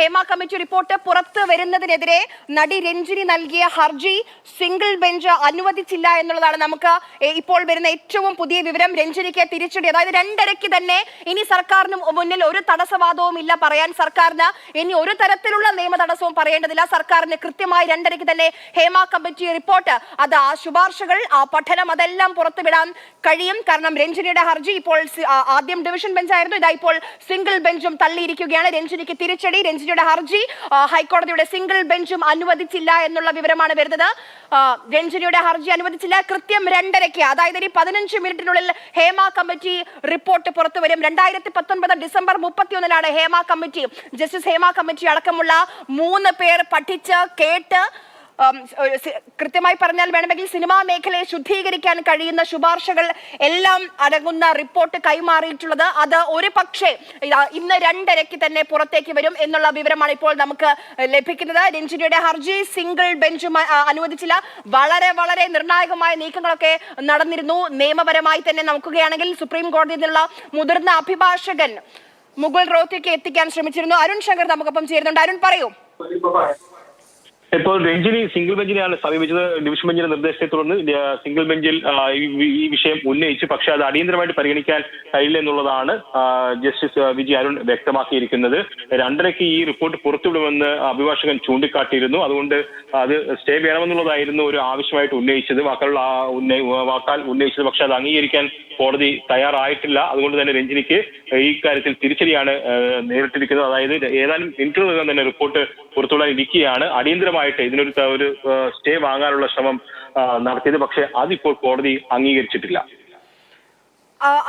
Hema committee report പുറത്ത് വരുന്നതിനെതിരെ നടി രഞ്ജിനി നൽകിയ ഹർജി സിംഗിൾ ബെഞ്ച് അനുവദിച്ചില്ല എന്നുള്ളതാണ് നമുക്ക് ഇപ്പോൾ വരുന്ന ഏറ്റവും പുതിയ വിവരം രഞ്ജിനിക്ക് തിരിച്ചടി. അതായത് രണ്ടരയ്ക്ക് തന്നെ ഇനി സർക്കാരിന് മുന്നിൽ ഒരു തടസ്സവാദവും ഇല്ല പറയാൻ സർക്കാരിന്. ഇനി ഒരു തരത്തിലുള്ള നിയമ തടസ്സവും പറയേണ്ടതില്ല. സർക്കാരിന് കൃത്യമായി രണ്ടരയ്ക്ക് തന്നെ ഹേമ കമ്മിറ്റി റിപ്പോർട്ട്. അത് ആ ശുപാർശകൾ ആ പഠനം അതെല്ലാം പുറത്തുവിടാൻ കഴിയും. കാരണം രഞ്ജിനിയുടെ ഹർജി ഇപ്പോൾ ആദ്യം ഡിവിഷൻ ബെഞ്ചായിരുന്നു. ഇതാ ഇപ്പോൾ സിംഗിൾ ബെഞ്ചും തള്ളിയിരിക്കുകയാണ്. രഞ്ജിനിക്ക് തിരിച്ചടി രഞ്ജിനിയുടെ ഹർജി. ഹൈക്കോടതിയുടെ സിംഗിൾ ബെഞ്ചും അനുവദിച്ചില്ല എന്നുള്ള വിവരമാണ് വരുന്നത്. രഞ്ജിനിയുടെ ഹർജി അനുവദിച്ചില്ല. കൃത്യം രണ്ടരയ്ക്ക് അതായത് ഇനി പതിനഞ്ച് മിനിറ്റിനുള്ളിൽ ഹേമ കമ്മിറ്റി റിപ്പോർട്ട് പുറത്തു വരും. രണ്ടായിരത്തി പത്തൊൻപത് December മുപ്പത്തിയൊന്നിനാണ് Hema committee. Justice Hema committee അടക്കമുള്ള മൂന്ന് പേർ പഠിച്ച് കേട്ട് കൃത്യമായി പറഞ്ഞാൽ വേണമെങ്കിൽ സിനിമാ മേഖലയെ ശുദ്ധീകരിക്കാൻ കഴിയുന്ന ശുപാർശകൾ എല്ലാം അടങ്ങുന്ന റിപ്പോർട്ട് കൈമാറിയിട്ടുള്ളത്. അത് ഒരു പക്ഷേ ഇന്ന് രണ്ടരയ്ക്ക് തന്നെ പുറത്തേക്ക് വരും എന്നുള്ള വിവരമാണ് ഇപ്പോൾ നമുക്ക് ലഭിക്കുന്നത്. രഞ്ജിനിയുടെ ഹർജി സിംഗിൾ ബെഞ്ച് അനുവദിച്ചില്ല. വളരെ വളരെ നിർണായകമായ നീക്കങ്ങളൊക്കെ നടന്നിരുന്നു. നിയമപരമായി തന്നെ നോക്കുകയാണെങ്കിൽ സുപ്രീം കോടതിയിൽ നിന്നുള്ള മുതിർന്ന അഭിഭാഷകൻ മുകുൾ റോത്തിക്ക് എത്തിക്കാൻ ശ്രമിച്ചിരുന്നു. അരുൺ ശങ്കർ നമുക്കൊപ്പം ചേരുന്നുണ്ട്. അരുൺ പറയൂ. ഇപ്പോൾ രഞ്ജിനി സിംഗിൾ ബെഞ്ചിനെയാണ് സമീപിച്ചത്. ഡിവിഷൻ ബെഞ്ചിന്റെ നിർദ്ദേശത്തെ തുടർന്ന് സിംഗിൾ ബെഞ്ചിൽ ഈ വിഷയം ഉന്നയിച്ചു. പക്ഷേ അത് അടിയന്തരമായിട്ട് പരിഗണിക്കാൻ കഴിയില്ല എന്നുള്ളതാണ് ജസ്റ്റിസ് വിജി അരുൺ വ്യക്തമാക്കിയിരിക്കുന്നത്. രണ്ടരയ്ക്ക് ഈ റിപ്പോർട്ട് പുറത്തുവിടുമെന്ന് അഭിഭാഷകൻ ചൂണ്ടിക്കാട്ടിയിരുന്നു. അതുകൊണ്ട് അത് സ്റ്റേ വേണമെന്നുള്ളതായിരുന്നു ഒരു ആവശ്യമായിട്ട് ഉന്നയിച്ചത്. വാക്കാൽ വാക്കാൽ ഉന്നയിച്ചത്. പക്ഷേ അത് അംഗീകരിക്കാൻ കോടതി തയ്യാറായിട്ടില്ല. അതുകൊണ്ട് തന്നെ രഞ്ജിനിക്ക് ഈ കാര്യത്തിൽ തിരിച്ചടിയാണ് നേരിട്ടിരിക്കുന്നത്. അതായത് ഏതാനും മിനിറ്റുകൾ തന്നെ റിപ്പോർട്ട് പുറത്തുവിടാൻ ഇരിക്കുകയാണ് അടിയന്തരമായിട്ട് ഇതിനൊരു ഒരു സ്റ്റേ വാങ്ങാനുള്ള ശ്രമം നടത്തിയത്. പക്ഷേ അതിപ്പോൾ കോടതി അംഗീകരിച്ചിട്ടില്ല.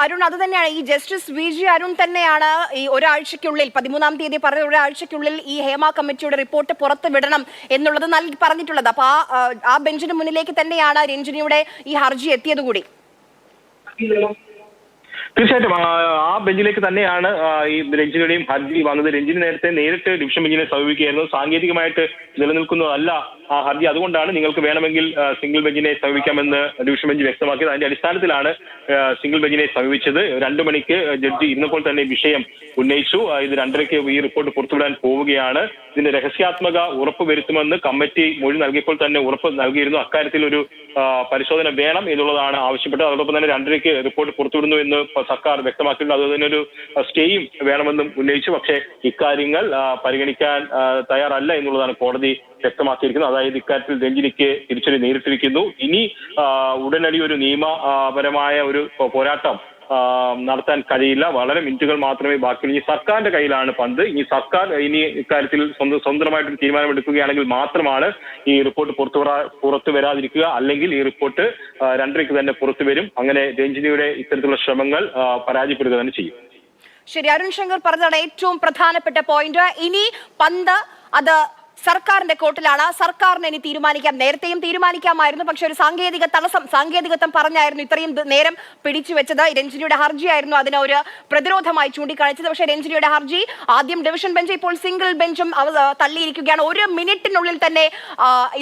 അരുൺ അത് തന്നെയാണ്. ഈ ജസ്റ്റിസ് വി. ജി. അരുൺ തന്നെയാണ് ഈ ഒരാഴ്ചയ്ക്കുള്ളിൽ പതിമൂന്നാം തീയതി പറഞ്ഞ ഒരാഴ്ചയ്ക്കുള്ളിൽ ഈ ഹേമ കമ്മിറ്റിയുടെ റിപ്പോർട്ട് പുറത്ത് വിടണം എന്നുള്ളത് നൽകി പറഞ്ഞിട്ടുള്ളത്. അപ്പൊ ആ, ആ ബെഞ്ചിന് മുന്നിലേക്ക് തന്നെയാണ് രഞ്ജിനിയുടെ ഈ ഹർജി എത്തിയത് കൂടി തീർച്ചയായിട്ടും. ആ, ബെഞ്ചിലേക്ക് തന്നെയാണ് ഈ രഞ്ജിനിയുടെയും ഹർജി വന്നത് രഞ്ജിനി നേരത്തെ നേരിട്ട് ഡിവിഷൻ ബെഞ്ചിനെ സമീപിക്കുകയായിരുന്നു. സാങ്കേതികമായിട്ട് നിലനിൽക്കുന്നതല്ല ആ ഹർജി. അതുകൊണ്ടാണ് നിങ്ങൾക്ക് വേണമെങ്കിൽ സിംഗിൾ ബെഞ്ചിനെ സമീപിക്കാമെന്ന് ഡിവിഷൻ ബെഞ്ച് വ്യക്തമാക്കിയത്. അതിന്റെ അടിസ്ഥാനത്തിലാണ് സിംഗിൾ ബെഞ്ചിനെ സമീപിച്ചത്. രണ്ടു മണിക്ക് ജഡ്ജി ഇന്നപ്പോൾ തന്നെ വിഷയം ഉന്നയിച്ചു. ഇത് രണ്ടരയ്ക്ക് ഈ റിപ്പോർട്ട് പുറത്തുവിടാൻ പോവുകയാണ്. ഇതിന്റെ രഹസ്യാത്മക ഉറപ്പ് വരുത്തുമെന്ന് കമ്മിറ്റി മൊഴി നൽകിയപ്പോൾ തന്നെ ഉറപ്പ് നൽകിയിരുന്നു. അക്കാര്യത്തിൽ ഒരു പരിശോധന വേണം എന്നുള്ളതാണ് ആവശ്യപ്പെട്ടത്. അതോടൊപ്പം തന്നെ രണ്ടരയ്ക്ക് റിപ്പോർട്ട് പുറത്തുവിടുന്നു എന്ന് സർക്കാർ വ്യക്തമാക്കിയിട്ടുണ്ട്. അതുപോലെ തന്നെ ഒരു സ്റ്റേയും വേണമെന്നും ഉന്നയിച്ചു. പക്ഷേ ഇക്കാര്യങ്ങൾ പരിഗണിക്കാൻ തയ്യാറല്ല എന്നുള്ളതാണ് കോടതി വ്യക്തമാക്കിയിരിക്കുന്നത് അതായത് ഇക്കാര്യത്തിൽ രഞ്ജിനിക്ക് തിരിച്ചടി നേരിട്ടിരിക്കുന്നു. ഇനി ഉടനടി ഒരു നിയമപരമായ ഒരു പോരാട്ടം നടത്താൻ കഴിയില്ല. വളരെ മിനിറ്റുകൾ മാത്രമേ ബാക്കിയുള്ളൂ. ഇനി സർക്കാരിന്റെ കയ്യിലാണ് പന്ത്. ഇനി സർക്കാർ ഇനി ഇക്കാര്യത്തിൽ സ്വന്തം സ്വന്തമായിട്ടൊരു തീരുമാനമെടുക്കുകയാണെങ്കിൽ മാത്രമാണ് ഈ റിപ്പോർട്ട് പുറത്തു പുറത്തു വരാതിരിക്കുക. അല്ലെങ്കിൽ ഈ റിപ്പോർട്ട് രണ്ടരയ്ക്ക് തന്നെ പുറത്തു വരും. അങ്ങനെ രഞ്ജിനിയുടെ ഇത്തരത്തിലുള്ള ശ്രമങ്ങൾ പരാജയപ്പെടുക തന്നെ ചെയ്യും. ശരി അരുൺ ശങ്കർ പറഞ്ഞതാണ് ഏറ്റവും പ്രധാനപ്പെട്ട പോയിന്റ്. ഇനി പന്ത് അത് സർക്കാരിന്റെ കോട്ടിലാണ്. സർക്കാരിന് ഇനി തീരുമാനിക്കാം. നേരത്തെയും തീരുമാനിക്കാമായിരുന്നു. പക്ഷെ ഒരു സാങ്കേതിക തടസ്സം സാങ്കേതികത്വം പറഞ്ഞായിരുന്നു ഇത്രയും നേരം പിടിച്ചു വെച്ചത്. രഞ്ജിനിയുടെ ഹർജിയായിരുന്നു അതിന് ഒരു പ്രതിരോധമായി ചൂണ്ടിക്കാണിച്ചത്. പക്ഷേ രഞ്ജിനിയുടെ ഹർജി ആദ്യം ഡിവിഷൻ ബെഞ്ച് ഇപ്പോൾ സിംഗിൾ ബെഞ്ചും തള്ളിയിരിക്കുകയാണ്. ഒരു മിനിറ്റിനുള്ളിൽ തന്നെ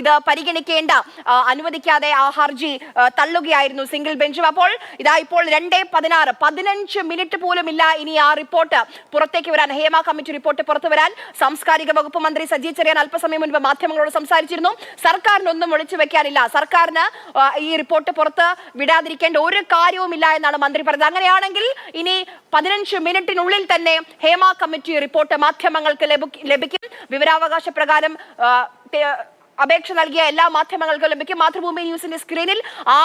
ഇത് പരിഗണിക്കേണ്ട അനുവദിക്കാതെ ആ ഹർജി തള്ളുകയായിരുന്നു സിംഗിൾ ബെഞ്ചും. അപ്പോൾ ഇതാ ഇപ്പോൾ രണ്ടേ പതിനാറ് പതിനഞ്ച് മിനിറ്റ് പോലും ഇല്ല ഇനി ആ റിപ്പോർട്ട് പുറത്തേക്ക് വരാൻ. ഹേമ കമ്മിറ്റി റിപ്പോർട്ട് പുറത്തു വരാൻ. സാംസ്കാരിക വകുപ്പ് മന്ത്രി സജി ചെറിയാൻ അല്പസമയം മുൻപ് മാധ്യമങ്ങളോട് സംസാരിച്ചിരുന്നു. സർക്കാരിനൊന്നും ഒളിച്ചു വെക്കാനില്ല. സർക്കാരിന് ഈ റിപ്പോർട്ട് പുറത്ത് വിടാതിരിക്കേണ്ട ഒരു കാര്യവുമില്ല എന്നാണ് മന്ത്രി പറഞ്ഞത്. അങ്ങനെയാണെങ്കിൽ ഇനി പതിനഞ്ച് മിനിറ്റിനുള്ളിൽ തന്നെ ഹേമ കമ്മിറ്റി റിപ്പോർട്ട് മാധ്യമങ്ങൾക്ക് ലഭിക്കും. വിവരാവകാശ പ്രകാരം അപേക്ഷ നൽകിയ എല്ലാ മാധ്യമങ്ങൾക്കും ലഭിക്കും. മാതൃഭൂമി ന്യൂസിന്റെ സ്ക്രീനിൽ ആ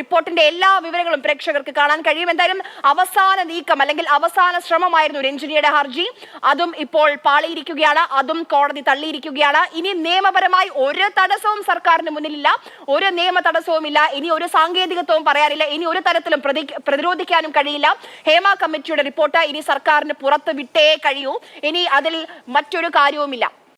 റിപ്പോർട്ടിന്റെ എല്ലാ വിവരങ്ങളും പ്രേക്ഷകർക്ക് കാണാൻ കഴിയും. എന്തായാലും അവസാന നീക്കം അല്ലെങ്കിൽ അവസാന ശ്രമമായിരുന്നു രഞ്ജിനിയുടെ ഹർജി. അതും ഇപ്പോൾ പാളിയിരിക്കുകയാണ്. അതും കോടതി തള്ളിയിരിക്കുകയാണ്. ഇനി നിയമപരമായി ഒരു തടസ്സവും സർക്കാരിന് മുന്നിലില്ല. ഒരു നിയമ തടസ്സവും ഇല്ല ഇനി ഒരു സാങ്കേതികത്വവും പറയാനില്ല. ഇനി ഒരു തരത്തിലും പ്രതി പ്രതിരോധിക്കാനും കഴിയില്ല. ഹേമ കമ്മിറ്റിയുടെ റിപ്പോർട്ട് ഇനി സർക്കാരിന് പുറത്ത് വിട്ടേ കഴിയൂ. ഇനി അതിൽ മറ്റൊരു കാര്യവുമില്ല.